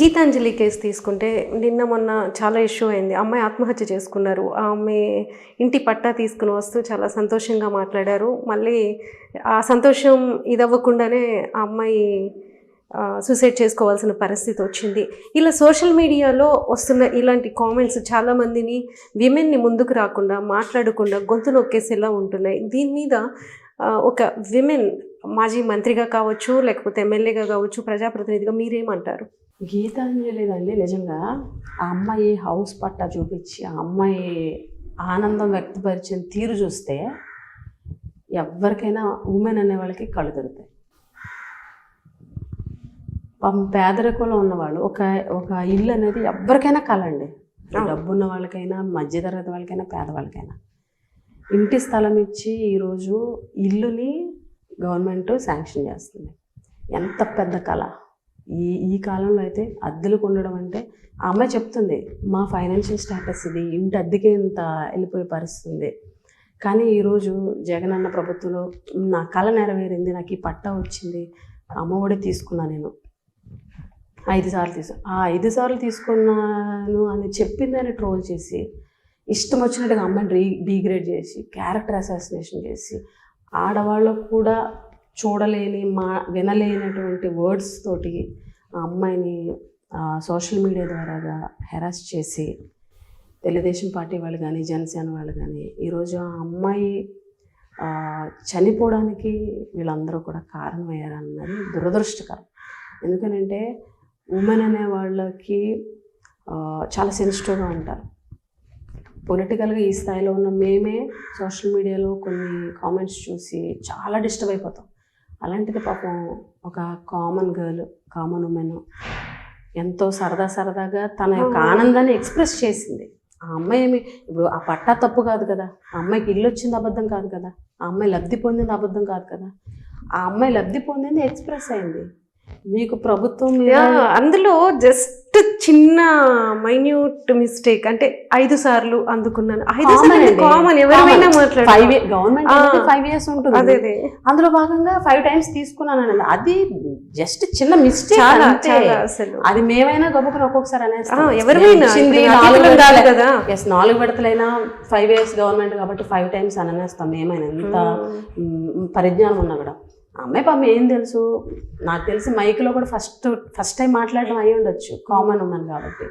Gitanjali case తీసుకుంటే నిన్న మొన్న చాలా ఇష్యూ అయింది. అమ్మాయి ఆత్మహత్య చేసుకున్నారు. ఆమె ఇంటి పట్టా తీసుకుని వస్తూ చాలా సంతోషంగా మాట్లాడారు. మళ్ళీ ఆ సంతోషం ఇదవ్వకుండానే ఆ అమ్మాయి సూసైడ్ చేసుకోవాల్సిన పరిస్థితి వచ్చింది. ఇలా సోషల్ మీడియాలో వస్తున్న ఇలాంటి కామెంట్స్ చాలామందిని విమెన్ని ముందుకు రాకుండా మాట్లాడకుండా గొంతు నొక్కేసేలా ఉంటున్నాయి. దీని మీద ఒక విమెన్ మాజీ మంత్రిగా కావచ్చు లేకపోతే ఎమ్మెల్యేగా కావచ్చు ప్రజాప్రతినిధిగా మీరేమంటారు? గీతాంజలిదండి నిజంగా ఆ అమ్మాయి హౌస్ పట్టా చూపించి ఆ అమ్మాయి ఆనందం వ్యక్తపరిచిన తీరు చూస్తే ఎవరికైనా ఉమెన్ అనే వాళ్ళకి కళ్ళు పాపం పేదరికంలో ఉన్నవాళ్ళు ఒక ఒక ఇల్లు అనేది ఎవరికైనా కలండి. డబ్బు ఉన్న వాళ్ళకైనా మధ్యతరగతి వాళ్ళకైనా పేదవాళ్ళకైనా. ఇంటి స్థలం ఇచ్చి ఈరోజు ఇల్లుని గవర్నమెంట్ శాంక్షన్ చేస్తుంది. ఎంత పెద్ద కళ. ఈ ఈ కాలంలో అయితే అద్దెలకు ఉండడం అంటే ఆ అమ్మాయి చెప్తుంది మా ఫైనాన్షియల్ స్టేటస్ ఇది ఇంటి అద్దెకి ఇంత వెళ్ళిపోయే పరిస్థితి ఉంది. కానీ ఈరోజు జగనన్న ప్రభుత్వంలో నా కళ నెరవేరింది నాకు ఈ పట్టా వచ్చింది అమ్మఒడి తీసుకున్నా నేను. ఐదు సార్లు తీసు ఆ ఐదు సార్లు తీసుకున్నాను అని చెప్పిందని ట్రోల్ చేసి ఇష్టం వచ్చినట్టుగా అమ్మాయిని రీ డీగ్రేడ్ చేసి క్యారెక్టర్ అసాసినేషన్ చేసి ఆడవాళ్ళకు కూడా చూడలేని మా వినలేనటువంటి వర్డ్స్ తోటి ఆ అమ్మాయిని సోషల్ మీడియా ద్వారా హెరాస్ చేసి తెలుగుదేశం పార్టీ వాళ్ళు కానీ జనసేన వాళ్ళు కానీ ఈరోజు ఆ అమ్మాయి చనిపోవడానికి వీళ్ళందరూ కూడా కారణమయ్యారన్నది దురదృష్టకరం. ఎందుకనంటే ఉమెన్ అనే వాళ్ళకి చాలా సెన్సిటివ్గా ఉంటారు. పొలిటికల్గా ఈ స్థాయిలో ఉన్న మేమే సోషల్ మీడియాలో కొన్ని కామెంట్స్ చూసి చాలా డిస్టర్బ్ అయిపోతాం. అలాంటిది పాపం ఒక కామన్ గర్ల్ కామన్ ఉమెన్ ఎంతో సరదా సరదాగా తన యొక్క ఆనందాన్ని ఎక్స్ప్రెస్ చేసింది. ఆ అమ్మాయి ఏమి ఇప్పుడు ఆ పట్టా తప్పు కాదు కదా ఆ అమ్మాయికి ఇల్లు వచ్చింది అబద్ధం కాదు కదా ఆ అమ్మాయి లబ్ధి పొందింది అబద్ధం కాదు కదా ఆ అమ్మాయి లబ్ధి పొందింది ఎక్స్ప్రెస్ అయింది. మీకు ప్రభుత్వం అందులో జస్ట్ చిన్న మైన్యూట్ మిస్టేక్ అంటే ఐదు సార్లు అందుకున్నాను. ఐదు సార్లు. కామన్ ఎవరైనా ఫైవ్ మాట్లాడారు గవర్నమెంట్. ఫైవ్ ఇయర్స్ ఉంటుంది. అదే అదే. అందులో భాగంగా ఫైవ్ టైమ్స్ తీసుకున్నాను అది జస్ట్ చిన్న మిస్టేక్ అసలు. అది మేమైనా గొప్పకుని ఒక్కొక్కసారి నాలుగు అధికారం కాదు Yes, నాలుగు విడతలైనా ఫైవ్ ఇయర్స్ గవర్నమెంట్ కాబట్టి ఫైవ్ టైమ్స్ అని అనేస్తాం. ఏమైనా ఎంత పరిజ్ఞానం ఉన్నా కూడా. అమ్మాయి పాపం ఏం తెలుసు? నాకు తెలిసి మైక్లో కూడా ఫస్ట్ ఫస్ట్ టైం మాట్లాడడం అయి ఉండొచ్చు. కామన్ ఉమెన్ కాబట్టి.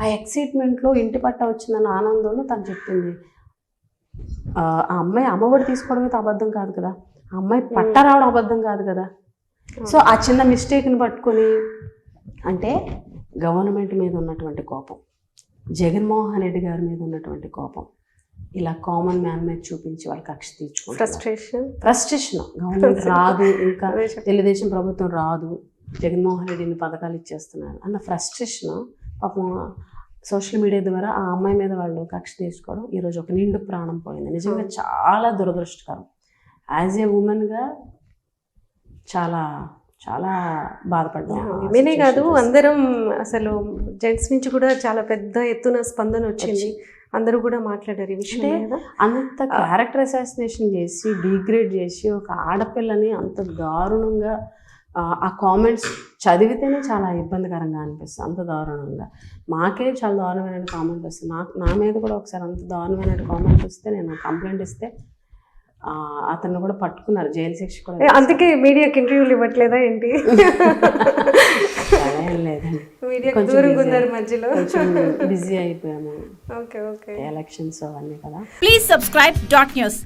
ఆ ఎక్సైట్మెంట్లో ఇంటి పట్ట వచ్చిందన్న ఆనందంలో తను చెప్పింది ఆ అమ్మాయి అమ్మఒడి తీసుకోవడం అయితే అబద్ధం కాదు కదా. ఆ అమ్మాయి పట్ట రావడం అబద్ధం కాదు కదా. సో ఆ చిన్న మిస్టేక్ని పట్టుకొని అంటే గవర్నమెంట్ మీద ఉన్నటువంటి కోపం జగన్మోహన్ రెడ్డి గారి మీద ఉన్నటువంటి కోపం ఇలా కామన్ మ్యాన్ మీద చూపించి వాళ్ళ కక్ష తీర్చుకుంటారు ఫ్రస్ట్రేషన్ ఫ్రస్ట్రేషన్ గవర్నమెంట్ రాదు ఇంకా. తెలుగుదేశం ప్రభుత్వం రాదు. జగన్మోహన్ రెడ్డిని పథకాలు ఇచ్చేస్తున్నారు. అన్న ఫ్రస్ట్రేషన్ పాపం సోషల్ మీడియా ద్వారా ఆ అమ్మాయి మీద వాళ్ళు కక్ష తీసుకోవడం ఈరోజు ఒక నిండు ప్రాణం పోయింది. నిజంగా చాలా దురదృష్టకరం. యాజ్ ఏ ఉమెన్గా చాలా చాలా బాధపడ్డాం. Situation కాదు. అందరం అసలు జెంట్స్ నుంచి కూడా చాలా పెద్ద ఎత్తున స్పందన వచ్చింది. అందరూ కూడా మాట్లాడారు ఈ విషయం అంత క్యారెక్టర్ అసాసినేషన్ చేసి డిగ్రేడ్ చేసి ఒక ఆడపిల్లని అంత దారుణంగా ఆ, ఆ కామెంట్స్ చదివితేనే చాలా ఇబ్బందికరంగా అనిపిస్తుంది. అంత దారుణంగా. మాకే చాలా దారుణమైన కామెంట్ వస్తుంది. నాకు నా మీద కూడా ఒకసారి అంత దారుణమైన కామెంట్ వస్తే నేను కంప్లైంట్ ఇస్తే ఆ, అతన్ని కూడా పట్టుకున్నారు జైలు శిక్ష కూడా అందుకే మీడియాకి ఇంటర్వ్యూలు ఇవ్వట్లేదా ఏంటి? మధ్యలో. బిజీ అయిపోయాము. Okay okay. ఎలక్షన్స్ అవన్నీ కదా. Please subscribe dot news.